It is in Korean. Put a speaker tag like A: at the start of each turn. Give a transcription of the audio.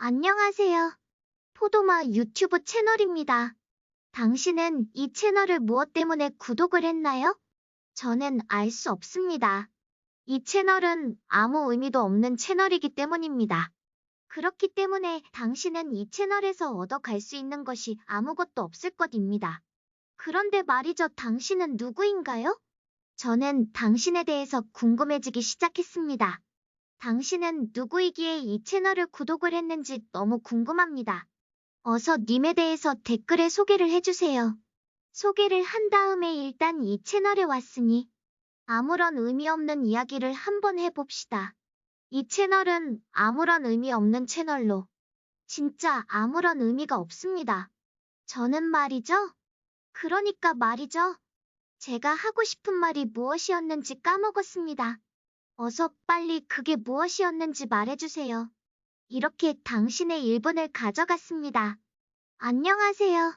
A: 안녕하세요. 포도마 유튜브 채널입니다. 당신은 이 채널을 무엇 때문에 구독을 했나요? 저는 알 수 없습니다. 이 채널은 아무 의미도 없는 채널이기 때문입니다. 그렇기 때문에 당신은 이 채널에서 얻어갈 수 있는 것이 아무것도 없을 것입니다. 그런데 말이죠, 당신은 누구인가요? 저는 당신에 대해서 궁금해지기 시작했습니다. 당신은 누구이기에 이 채널을 구독을 했는지 너무 궁금합니다. 어서 님에 대해서 댓글에 소개를 해주세요. 소개를 한 다음에 일단 이 채널에 왔으니 아무런 의미 없는 이야기를 한번 해봅시다. 이 채널은 아무런 의미 없는 채널로 진짜 아무런 의미가 없습니다. 저는 말이죠. 그러니까 말이죠. 제가 하고 싶은 말이 무엇이었는지 까먹었습니다. 어서 빨리 그게 무엇이었는지 말해주세요. 이렇게 당신의 1분을 가져갔습니다. 안녕하세요.